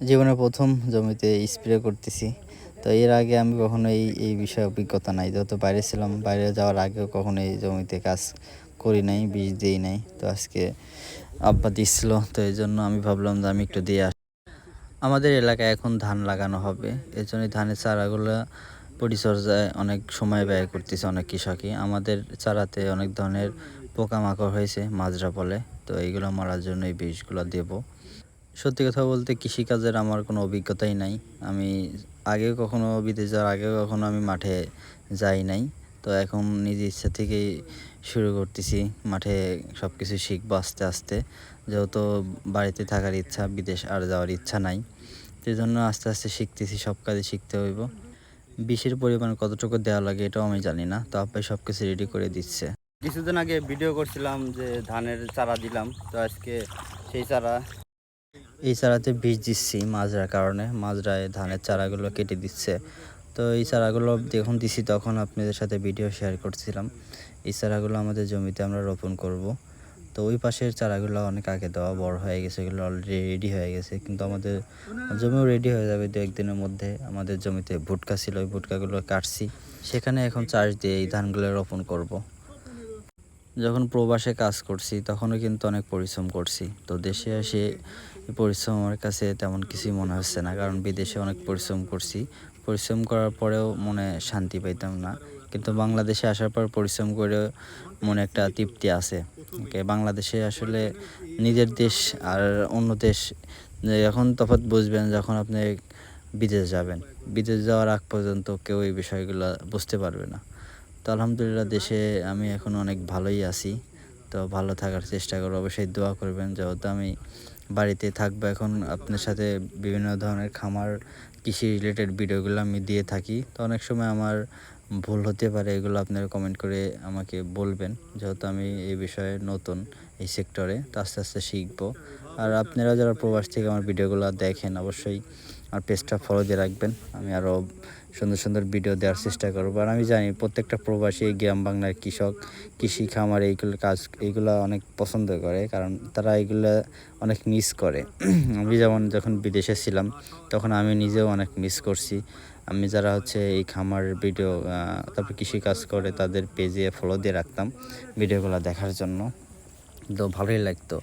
জীবনের প্রথম জমিতে স্প্রে করতেছি। তো এর আগে আমি কখনো এই এই বিষয়ে অভিজ্ঞতা নাই। যেহেতু বাইরে ছিলাম, বাইরে যাওয়ার আগেও কখনো এই জমিতে কাজ করি নাই, বীজ দিই নাই। তো আজকে আব্বা দিচ্ছিল তো এই জন্য আমি ভাবলাম যে আমি একটু দিয়ে আসি আমাদের এলাকায় এখন ধান লাগানো হবে। এর জন্য ধানের চারাগুলো পরিচর্যায় অনেক সময় ব্যয় করতেছে অনেক কৃষকই। আমাদের চারাতে অনেক ধরনের পোকামাকড় হয়েছে, মাজরা বলে। তো এইগুলো মারার জন্য এই বীজগুলো দেবো। সত্যি কথা বলতে কৃষিকাজের আমার কোনো অভিজ্ঞতাই নাই। আমি আগেও কখনো বিদেশ যাওয়ার আগেও কখনো আমি মাঠে যাই নাই। তো এখন নিজের ইচ্ছা থেকেই শুরু করতেছি মাঠে সব কিছু শিখব আস্তে আস্তে। যেহেতু বাড়িতে থাকার ইচ্ছা, বিদেশ আর যাওয়ার ইচ্ছা নাই। সেই জন্য আস্তে আস্তে শিখতেছি, সব কাজে শিখতে হইব। বিষের পরিমাণ কতটুকু দেওয়া লাগে এটাও আমি জানি না। তো আব্বাই সব কিছু রেডি করে দিচ্ছে। কিছুদিন আগে ভিডিও করছিলাম যে ধানের চারা দিলাম। তো আজকে সেই চারা এই চারাতে বীজ দিচ্ছি মাজরার কারণে। মাজরায় ধানের চারাগুলো কেটে দিচ্ছে। তো এই চারাগুলো যখন দিছি তখন আপনাদের সাথে ভিডিও শেয়ার করছিলাম। এই চারাগুলো আমাদের জমিতে আমরা রোপণ করব। তো ওই পাশের চারাগুলো অনেক আগে দেওয়া বড় হয়ে গেছে, এগুলো অলরেডি রেডি হয়ে গেছে। কিন্তু আমাদের জমিও রেডি হয়ে যাবে দু একদিনের মধ্যে। আমাদের জমিতে ভুটকা ছিল, ওই ভুটকাগুলো কাটছি। সেখানে এখন চার্জ দিয়ে এই ধানগুলো রোপণ করব। যখন প্রবাসে কাজ করছি, তখনও কিন্তু অনেক পরিশ্রম করছি। তো দেশে এসে পরিশ্রম আমার কাছে তেমন কিছুই মনে হচ্ছে না, কারণ বিদেশে অনেক পরিশ্রম করছি। পরিশ্রম করার পরেও মনে শান্তি পাইতাম না। কিন্তু বাংলাদেশে আসার পর পরিশ্রম করে মনে একটা তৃপ্তি আছে। বাংলাদেশে আসলে নিজের দেশ আর অন্য দেশ, এখন তফাৎ বুঝবেন যখন আপনি বিদেশ যাবেন। বিদেশ যাওয়ার আগ পর্যন্ত কেউ এই বিষয়গুলো বুঝতে পারবে না। তো আলহামদুলিল্লাহ দেশে আমি এখন অনেক ভালোই আছি। তো ভালো থাকার চেষ্টা করব। অবশ্যই দোয়া করবেন যেহেতু আমি বাড়িতে থাকব। এখন আপনার সাথে বিভিন্ন ধরনের খামার কৃষি রিলেটেড ভিডিওগুলো আমি দিয়ে থাকি। তো অনেক সময় আমার ভুল হতে পারে, এগুলো আপনারা কমেন্ট করে আমাকে বলবেন। যেহেতু আমি এই বিষয়ে নতুন এই সেক্টরে তো আস্তে আস্তে শিখব। আর আপনারা যারা প্রবাস থেকে আমার ভিডিওগুলো দেখেন, অবশ্যই আমার পেজটা ফলো দিয়ে রাখবেন। আমি আরও সুন্দর সুন্দর ভিডিও দেওয়ার চেষ্টা করব। আর আমি জানি প্রত্যেকটা প্রবাসী গ্রাম বাংলার কৃষক, কৃষি, খামার, এইগুলো কাজ, এইগুলো অনেক পছন্দ করে। কারণ তারা এইগুলো অনেক মিস করে। আমি যেমন যখন বিদেশে ছিলাম, তখন আমি নিজেও অনেক মিস করছি। আমি যারা হচ্ছে এই খামার ভিডিও তারপর কৃষি কাজ করে তাদের পেজে ফলো দিয়ে রাখতাম ভিডিওগুলো দেখার জন্য। তো ভালোই লাগতো।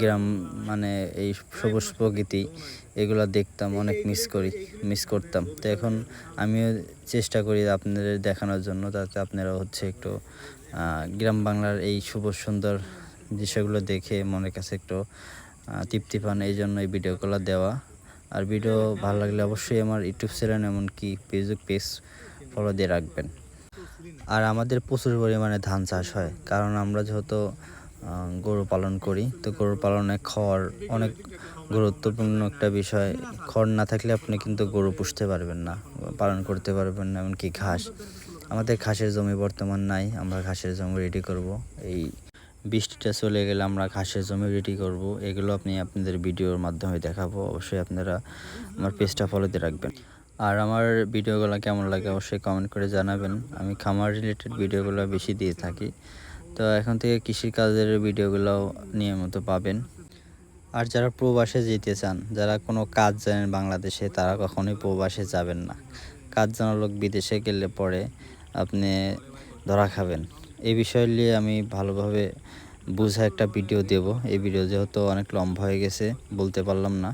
গ্রাম মানে এই সবুজ প্রকৃতি, এগুলো দেখতাম, অনেক মিস করি মিস করতাম। তো এখন আমিও চেষ্টা করি আপনাদের দেখানোর জন্য তাতে আপনারা হচ্ছে একটু গ্রাম বাংলার এই সবুজ সুন্দর দৃশ্যগুলো দেখে মনের কাছে একটু তৃপ্তি পান। এই জন্য এই ভিডিওগুলো দেওয়া। আর ভিডিও ভালো লাগলে অবশ্যই আমার ইউটিউব চ্যানেল এমনকি ফেসবুক পেজ ফলো দিয়ে রাখবেন। আর আমাদের প্রচুর পরিমাণে ধান চাষ হয়, কারণ আমরা যেহেতু গরু পালন করি, তো গরু পালনে খড় অনেক গুরুত্বপূর্ণ একটা বিষয়। খড় না থাকলে আপনি কিন্তু গরু পুষতে পারবেন না, পালন করতে পারবেন না, এমনকি ঘাস। আমাদের ঘাসের জমি বর্তমান নাই, আমরা ঘাসের জমি রেডি করব, এই বৃষ্টিটা চলে গেলে আমরা ঘাসের জমি রেডি করব। এগুলো আপনি আপনাদের ভিডিওর মাধ্যমে দেখাবো। অবশ্যই আপনারা আমার পেজটা ফলোতে রাখবেন। আর আমার ভিডিওগুলো কেমন লাগে অবশ্যই কমেন্ট করে জানাবেন। আমি খামার রিলেটেড ভিডিওগুলো বেশি দিয়ে থাকি। তো এখন থেকে কৃষিকাজের ভিডিওগুলো নিয়মিত পাবেন। আর যারা প্রবাসে যেতে চান, যারা কোনো কাজ জানেন বাংলাদেশে, তারা কখনোই প্রবাসে যাবেন না। কাজ জানা লোক বিদেশে গেলে পরে আপনি ধরা খাবেন। এই বিষয় নিয়ে আমি ভালোভাবে বুঝা একটা ভিডিও দেব। এই ভিডিও যেহেতু অনেক লম্বা হয়ে গেছে, বলতে পারলাম না।